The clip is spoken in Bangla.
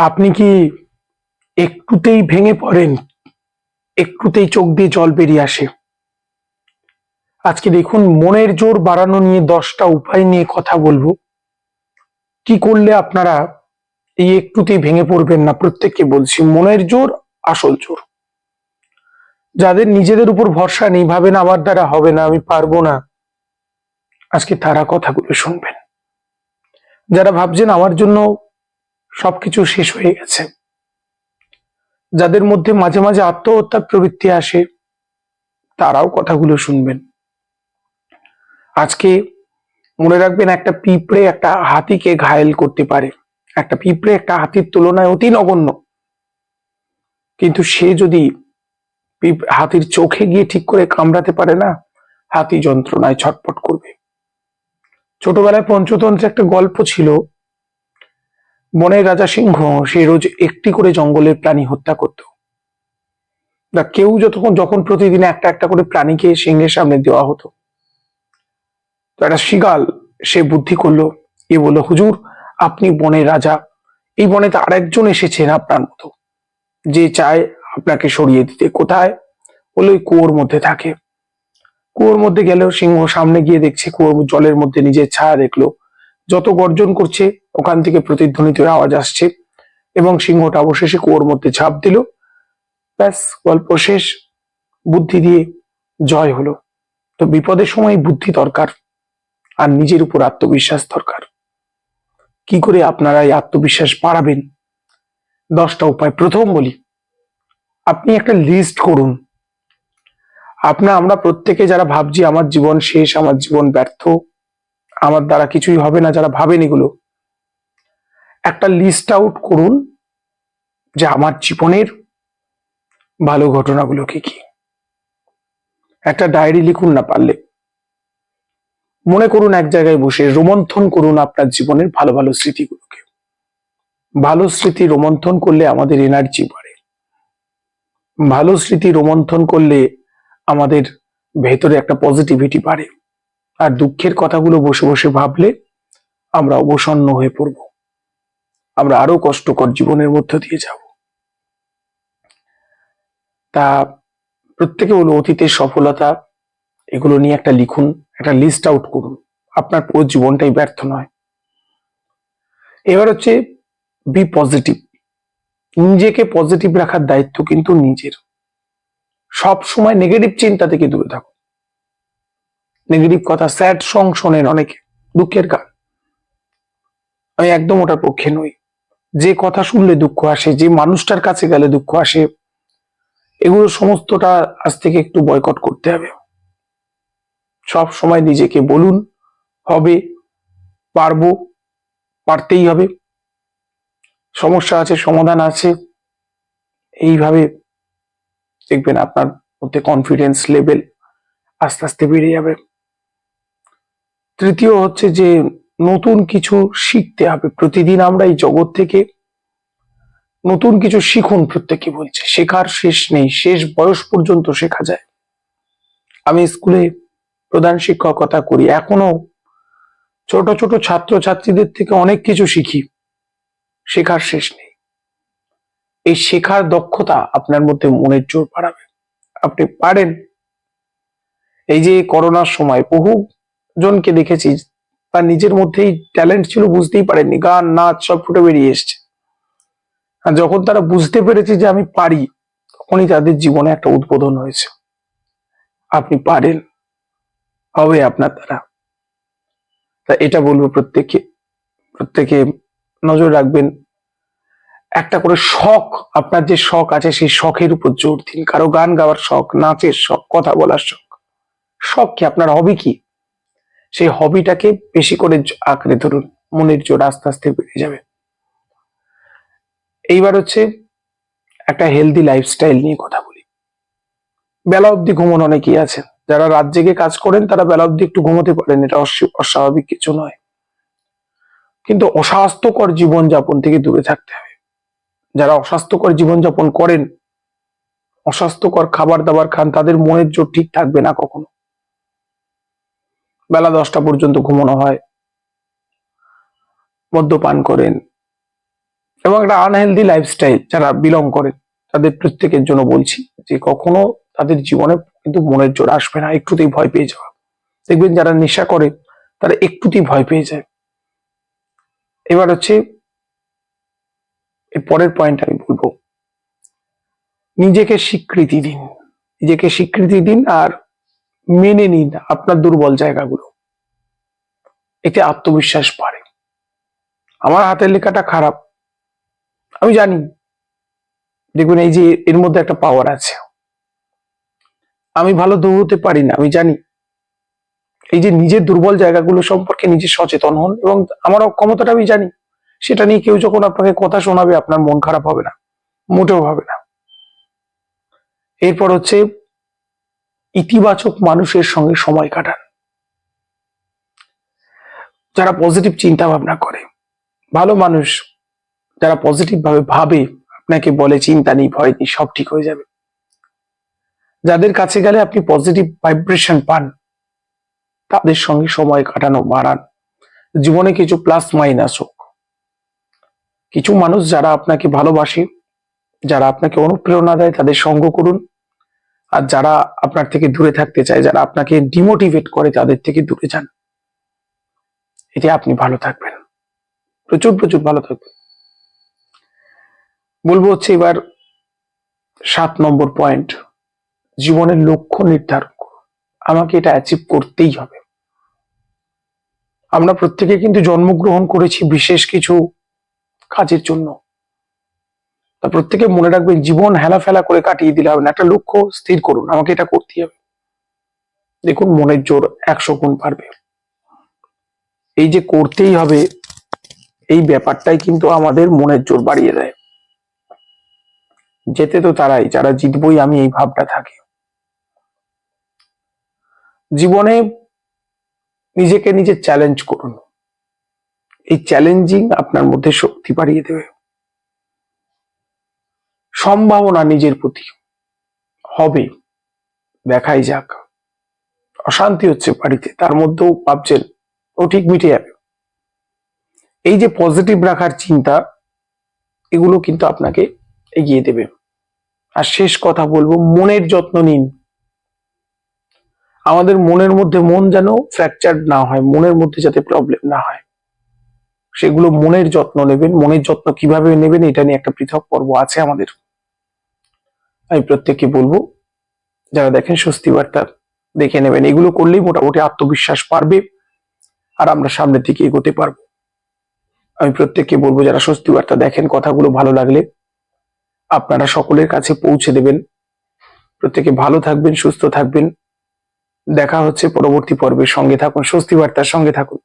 আপনি কি একটুতেই ভেঙে পড়েন? একটুতেই চোখ দিয়ে জল বেরিয়ে আসে। আজকে দেখুন মনের জোর বাড়ানো নিয়ে দশটা উপায় নিয়ে কথা বলব। কি করলে আপনারা এই একটুতেই ভেঙে পড়বেন না? প্রত্যেককে বলছি, মনের জোর, আসল জোর। যাদের নিজেদের উপর ভরসা নেই, ভাবেন আমার দ্বারা হবে না, আমি পারব না। আজকে তারা কথাগুলো শুনবেন। যারা ভাবছেন আমার জন্য সবকিছু শেষ হয়ে গেছে। যাদের মধ্যে মাঝে মাঝে আত্মহত্যার প্রবৃত্তি আসে, তারাও কথাগুলো শুনবেন। আজকে মনে রাখবেন একটা পিঁপড়ে একটা হাতিকে ঘায়েল করতে পারে। একটা পিঁপড়ে একটা হাতির তুলনায় অতি নগণ্য। কিন্তু সে যদি হাতির চোখে গিয়ে ঠিক করে কামড়াতে পারে না, হাতি যন্ত্রণায় ছটপট করবে। ছোটবেলায় পঞ্চতন্ত্রে একটা গল্প ছিল বনের রাজা সিংহ সে রোজ একটি করে জঙ্গলের প্রাণী হত্যা করত। তা কেউ যতক্ষণ যখন প্রতিদিন একটা একটা করে প্রাণীকে সিংহের সামনে দেওয়া হতো, তো একটা শিগাল সে বুদ্ধি করল, এ বলল, হুজুর, আপনি বনের রাজা। এই বনেতে আরেকজন এসেছেন আপনার মতো, যে চায় আপনাকে সরিয়ে দিতে। কোথায়? বলে ওই কুয়োর মধ্যে থাকে। কুয়োর মধ্যে গেলেও সিংহ সামনে গিয়ে দেখছে কুয়োর জলের মধ্যে নিজের ছায়া দেখল। যত গর্জন করছে, ওখান থেকে প্রতিধ্বনিত আওয়াজ আসছে এবং সিংহটা অবশেষে কুয়োর মধ্যে ঝাঁপ দিল। ব্যাস, গল্প শেষ। বুদ্ধি দিয়ে জয় হলো। তো বিপদের সময় বুদ্ধি দরকার আর নিজের উপর আত্মবিশ্বাস দরকার। কি করে আপনারা এই আত্মবিশ্বাস বাড়াবেন? দশটা উপায়। প্রথম বলি, আপনি একটা লিস্ট করুন। আপনার আমরা প্রত্যেকে যারা ভাবছি, আমার জীবন শেষ, আমার জীবন ব্যর্থ আমার দ্বারা কিছুই হবে না যারা ভাবেন এগুলো। একটা লিস্ট আউট করুন যে আমার জীবনের ভালো ঘটনাগুলো কি কি। একটা ডায়েরি লিখুন না পারলে। মনে করুন এক জায়গায় বসে রোমন্থন করুন আপনার জীবনের ভালো ভালো স্মৃতিগুলোকে। ভালো স্মৃতি রোমন্থন করলে আমাদের এনার্জি বাড়ে। ভালো স্মৃতি রোমন্থন করলে আমাদের ভেতরে একটা পজিটিভিটি বাড়ে। আর দুঃখের কথাগুলো বসে বসে ভাবলে আমরা অবসন্ন হয়ে পড়ব। আমরা আরও কষ্টকর জীবনের মধ্য দিয়ে যাব। তা প্রত্যেকে হলো অতীতের সফলতা, এগুলো নিয়ে একটা লিখুন, একটা লিস্ট আউট করুন। আপনার পুরো জীবনটাই ব্যর্থ নয়। এবার হচ্ছে বি পজিটিভ নিজেকে পজিটিভ রাখার দায়িত্ব কিন্তু নিজের। সব সময় নেগেটিভ চিন্তা থেকে দূরে থাকুন। নেগেটিভ কথা, স্যাড সং শোনেন অনেকে, দুঃখের গান আমি একদম ওটার পক্ষে নই। যে কথা শুনলে দুঃখ আসে, যে মানুষটার কাছে গেলে দুঃখ আসে, এগুলো সমস্তটা আজ থেকে একটু বয়কট করতে হবে। সব সময় নিজেকে বলুন, হবে, পারব, পারতেই হবে। সমস্যা আছে, সমাধান আছে। এইভাবে দেখবেন আপনার মধ্যে কনফিডেন্স লেভেল আস্তে আস্তে বেড়ে যাবে। তৃতীয় হচ্ছে যে নতুন কিছু শিখতে হবে। প্রতিদিন আমরা এই জগৎ থেকে নতুন কিছু শিখুন প্রত্যেকে বলছে। শেখার শেষ নেই, শেষ বয়স পর্যন্ত শেখা যায়। আমি স্কুলে প্রধান শিক্ষকতা করি, এখনও ছোট ছোট ছাত্র ছাত্রীদের থেকে অনেক কিছু শিখি, শেখার শেষ নেই। এই শেখার দক্ষতা আপনার মধ্যে মনের জোর বাড়াবে। আপনি পারেন। এই যে করোনার সময় বহু জনকে দেখেছি, তার নিজের মধ্যেই ট্যালেন্ট ছিল, বুঝতেই পারেননি। গান, নাচ, সব ফুটে বেরিয়ে এসছে। আর যখন তারা বুঝতে পেরেছে যে আমি পারি, তখনই তাদের জীবনে একটা উদ্বোধন হয়েছে। আপনি পারেন, হবে আপনার দ্বারা। তা এটা বলব প্রত্যেককে, প্রত্যেকে নজর রাখবেন। একটা করে শখ, আপনার যে শখ আছে, সেই শখের উপর জোর দিন। কারও গান গাওয়ার শখ, নাচের শখ, কথা বলার শখ। শখ কি? আপনার হবি কি? সেই হবিটাকে বেশি করে আঁকড়ে ধরুন, মনের জোর আস্তে আস্তে বেড়ে যাবে। এইবার হচ্ছে একটা হেলদি লাইফস্টাইল নিয়ে কথা বলি। বেলা অবধি ঘুমন অনেকেই আছেন। যারা রাত জেগে কাজ করেন, তারা বেলা অবধি একটু ঘুমোতে পারেন। এটা অস্বী- অস্বাভাবিক কিছু নয়। কিন্তু অস্বাস্থ্যকর জীবনযাপন থেকে দূরে থাকতে হবে। যারা অস্বাস্থ্যকর জীবনযাপন করেন, অস্বাস্থ্যকর খাবার দাবার খান, তাদের মনের জোর ঠিক থাকবে না কখনো। বেলা দশটা পর্যন্ত ঘুমানো হয়। মদ্যপান করেন এবং একটা আনহেলদি লাইফস্টাইল যারা বিলং করেন, তাদের প্রত্যেকের জন্য বলছি যে কখনো তাদের জীবনে কিন্তু মনের জোর আসবে না, একটুতেই ভয় পেয়ে যাওয়া। দেখবেন যারা নেশা করে, তারা একটুতেই ভয় পেয়ে যায়। এবার হচ্ছে, এর পরের পয়েন্ট আমি বলব। নিজেকে স্বীকৃতি দিন। নিজেকে স্বীকৃতি দিন আর মেনে নিন আপনার দুর্বল জায়গাগুলো। এতে আত্মবিশ্বাস বাড়ে। আমার হাতের লেখাটা খারাপ। আমি জানি। দেখবেন এই যে এর মধ্যে একটা পাওয়ার আছে। আমি ভালো দৌড়তে পারি না, আমি জানি। এই যে নিজের দুর্বল জায়গাগুলো সম্পর্কে নিজে সচেতন হন এবং আমার অক্ষমতাটা আমি জানি। সেটা নিয়ে কেউ যখন আপনাকে কথা শোনাবে, আপনার মন খারাপ হবে না, মোটেও হবে না। এরপর হচ্ছে ইতিবাচক মানুষের সঙ্গে সময় কাটান। যারা পজিটিভ চিন্তা ভাবনা করে, ভালো মানুষ যারা পজিটিভ ভাবে ভাবে আপনাকে বলে, চিন্তা নেই, ভয় নেই, সব ঠিক হয়ে যাবে। যাদের কাছে গেলে আপনি পজিটিভ ভাইব্রেশন পান, তাদের সঙ্গে সময় কাটানো বাড়ান। জীবনে কিছু প্লাস মাইনাস হোক। কিছু মানুষ যারা আপনাকে ভালোবাসে, যারা আপনাকে অনুপ্রেরণা দেয়, তাদের সঙ্গ করুন। আর যারা আপনার থেকে দূরে থাকতে চায়, যারা আপনাকে ডিমোটিভেট করে, তাদের থেকে দূরে যান। এতে আপনি ভালো থাকবেন। প্রচুর প্রচুর ভালো থাকবেন। বলব হচ্ছে এবার সাত নম্বর পয়েন্ট জীবনের লক্ষ্য নির্ধারণ আমাকে এটা অ্যাচিভ করতেই হবে। আমরা প্রত্যেকে কিন্তু জন্মগ্রহণ করেছি বিশেষ কিছু কাজের জন্য। তা প্রত্যেকে মনে রাখবেন, জীবন হেলা ফেলা করে কাটিয়ে দিলে হবে না। একটা লক্ষ্য স্থির করুন, আমাকে এটা করতে হবে। দেখুন, মনের জোর একশো গুণ পারবে এই যে করতেই হবে, এই ব্যাপারটাই কিন্তু আমাদের মনের জোর বাড়িয়ে দেয়। যেতে তো তারাই, যারা জিতবই আমি এই ভাবটা থাকে। জীবনে নিজেকে নিজে চ্যালেঞ্জ করুন। এই চ্যালেঞ্জিং আপনার মধ্যে শক্তি বাড়িয়ে দেবে। সম্ভাবনা নিজের প্রতি হবে। দেখাই যাক। অশান্তি হচ্ছে বাড়িতে, তার মধ্যেও ভাবছেন ও ঠিক মিটে যাবে। এই যে পজিটিভ রাখার চিন্তা, এগুলো কিন্তু আপনাকে এগিয়ে দেবে। আর শেষ কথা বলব, মনের যত্ন নিন। আমাদের মনের মধ্যে মন যেন ফ্র্যাকচার না হয়, মনের মধ্যে যাতে প্রবলেম না হয়। সেগুলো মনের যত্ন নেবেন, মনের যত্ন কীভাবে নেবেন, এটা নিয়ে একটা পৃথক পর্ব আছে আমাদের। আমি প্রত্যেককে বলব, যারা দেখেন স্বস্তি বার্তা দেখে নেবেন। এগুলো করলেই মোটামুটি আত্মবিশ্বাস পারবে আর আমরা সামনের দিকে এগোতে পারব। আমি প্রত্যেককে বলব, যারা স্বস্তি বার্তা দেখেন, কথাগুলো ভালো লাগলে আপনারা সকলের কাছে পৌঁছে দেবেন। প্রত্যেকে ভালো থাকবেন, সুস্থ থাকবেন। দেখা হচ্ছে পরবর্তী পর্বে সঙ্গে থাকুন স্বস্তি বার্তার সঙ্গে থাকুন।